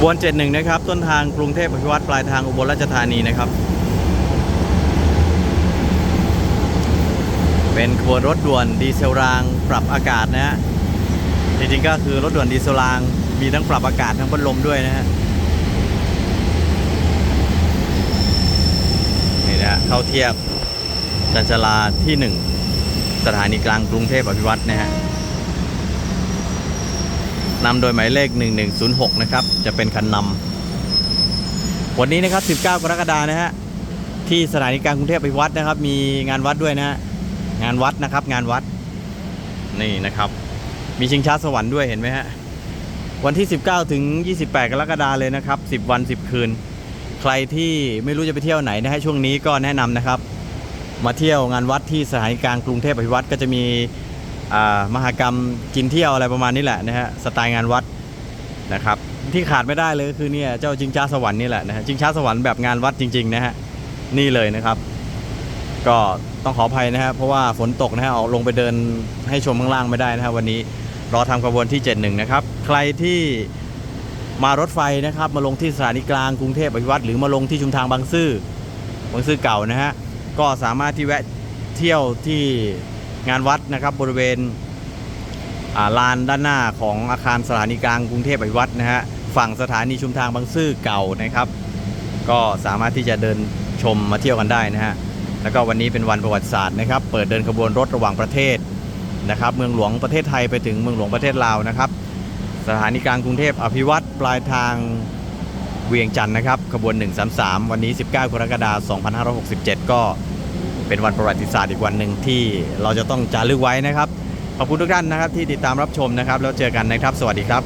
บวน 71 นะครับ ต้นทางกรุงเทพอภิวัตรปลายทางอุบลราชธานีนะครับ เป็นขบวนรถด่วนดีเซลรางปรับอากาศนะฮะจริงๆก็คือรถด่วนดีเซลรางมีทั้งปรับอากาศทั้งพัดลมด้วยนะฮะนี่นะเข้าเทียบจันชลาที่ 1 สถานีกลางกรุงเทพอภิวัตรนะฮะ นำโดยหมายเลข 1106 นะครับ จะเป็นคันนำวันนี้นะครับ 19 กรกฎานะฮะ ที่สถานีกลางกรุงเทพอภิวัตรนะครับ มีงานวัดด้วยนะฮะ งานวัดนะครับ งานวัด นี่นะครับ มีชิงช้าสวรรค์ด้วยเห็นไหมฮะ วันที่ 19 ถึง 28 กรกฎาเลยนะครับ 10 วัน 10 คืน ใครที่ไม่รู้จะไปเที่ยวไหนนะฮะช่วงนี้ก็แนะนำนะครับ มาเที่ยวงานวัดที่สถานีกลางกรุงเทพอภิวัตรก็จะมี มหากรรมกินเที่ยวอะไรประมาณนี้แหละนะฮะสไตล์งานวัดนะครับที่ขาดไม่ได้เลยคือเนี่ยเจ้าจิงช้าสวรรค์นี่แหละนะฮะจิงช้าสวรรค์แบบงานวัดจริงๆนะฮะนี่เลยนะครับ ก็ต้องขออภัยนะฮะเพราะว่าฝนตกนะฮะออกลงไปเดินให้ชมข้างล่างไม่ได้นะฮะวันนี้รอทำขบวนที่ 71 นะครับ ใครที่มารถไฟนะครับ มาลงที่สถานีกลางกรุงเทพอภิวัตรหรือมาลงที่ชุมทางบางซื่อบางซื่อเก่านะฮะก็สามารถที่แวะเที่ยวที่ งานวัดนะครับบริเวณลานด้านหน้าของอาคารสถานีกลางกรุงเทพอภิวัตรนะฮะฝั่งสถานีชุมทางบางซื่อเก่านะครับ ก็สามารถที่จะเดินชมมาเที่ยวกันได้นะฮะแล้วก็วันนี้เป็นวันประวัติศาสตร์นะครับเปิดเดินขบวนรถระหว่างประเทศนะครับเมืองหลวงประเทศไทยไปถึงเมืองหลวงประเทศลาวนะครับ สถานีกลางกรุงเทพอภิวัตรปลายทางเวียงจันทร์นะครับขบวน 133 วันนี้ 19 กรกฎาคม 2567 ก็ เป็นวันประวัติศาสตร์อีกวันหนึ่งที่เราจะต้องจารึกไว้นะครับ ขอบคุณทุกท่านนะครับที่ติดตามรับชมนะครับ แล้วเจอกันนะครับ สวัสดีครับ